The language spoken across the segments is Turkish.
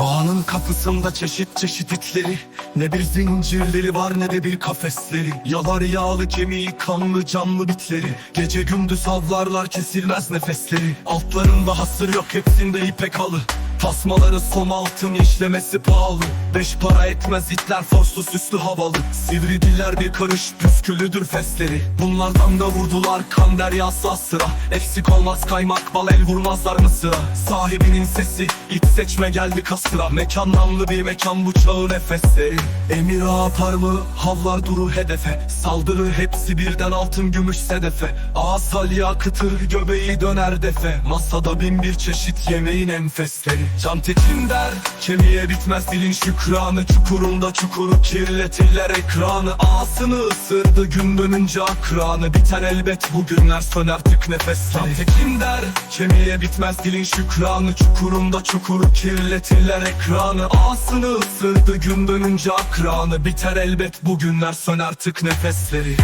Bağının kapısında çeşit çeşit itleri Ne bir zincirleri var ne de bir kafesleri. Yalar yağlı kemiği kanlı canlı bitleri. Gece gündüz avlarlar kesilmez nefesleri. Altlarında hasır yok hepsinde ipek halı Tasmaları som altın işlemesi pahalı. Beş para etmez itler forslu süslü havalı. Sivri diller bir karış püsküllüdür fesleri Bunlardan da vurdular kan deryası sıra Eksik olmaz kaymak bal el vurmazlar mı sıra Sahibinin sesi iç seçme geldi kastıra. Mekan namlı bir mekan bu çağın nefesleri Emir ağa parmağı havlar duru hedefe. Saldırı hepsi birden altın gümüş sedefe. Ağa salya kıtır göbeği döner defe. Masada bin bir çeşit yemeğin enfesleri Can tekin der kemiğe bitmez dilin şükranı. Çukurunda çukuru kirletirler ekranı. Ağasını ısırdı gün dönünce akranı. Biter elbet bu günler söner tık nefesleri Can tekin der kemiğe bitmez dilin şükranı. Çukurunda çukuru kirletirler ekranı. Ağasını ısırdı gün dönünce akranı. Biter elbet bu günler söner tık nefesleri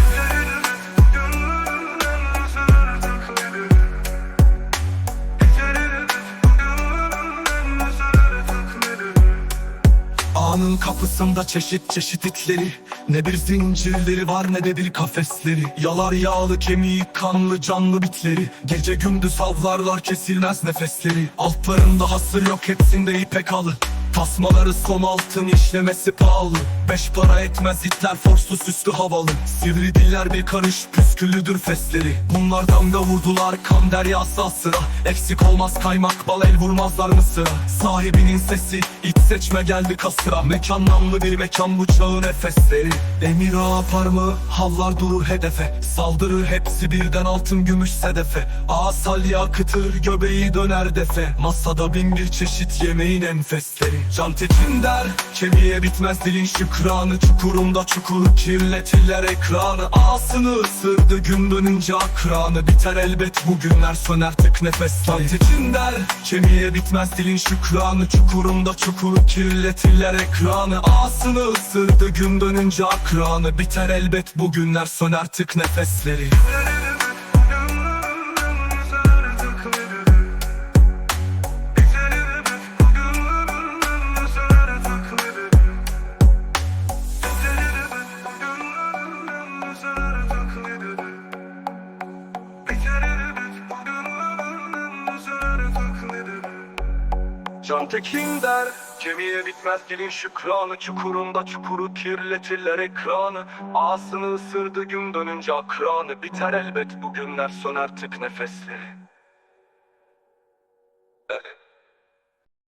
Ağanın kapısında çeşit çeşit itleri Ne bir zincirleri var ne de bir kafesleri. Yalar yağlı kemiği kanlı canlı bitleri. Gece gündüz avlarlar kesilmez nefesleri. Altlarında hasır yok hepsinde ipek halı Tasmaları som altın işlemesi pahalı. Beş para etmez itler forslu süslü havalı. Sivri diller bir karış püsküllüdür fesleri Bunlardan da vurdular kan deryası az sıra. Eksik olmaz kaymak bal el vurmazlar mı Sahibinin sesi iç seçme geldi kasıra. Mekan namlı bir mekan bu çağın nefesleri. Emir ağa parmağı havlar durur hedefe. Saldırı hepsi birden altın gümüş sedefe. Ağa salya kıtır göbeği döner defe. Masada bin bir çeşit yemeğin enfesleri Can der kemiğe bitmez dilin şükranı. Çukurunda çukuru kirletirler ekranı. Ağasını ısırdı gün dönünce akranı. Biter elbet bu günler söner tık nefesleri Can der kemiğe bitmez dilin şükranı. Çukurunda çukuru kirletirler ekranı. Ağasını ısırdı gün dönünce akranı. Biter elbet bu günler söner tık nefesleri Can Tekin der Kemiğe bitmez dilin şükranı Çukurunda çukuru kirletirler ekranı. Ağasını ısırdı gün dönünce akranı Biter elbet bu günler söner tık nefesleri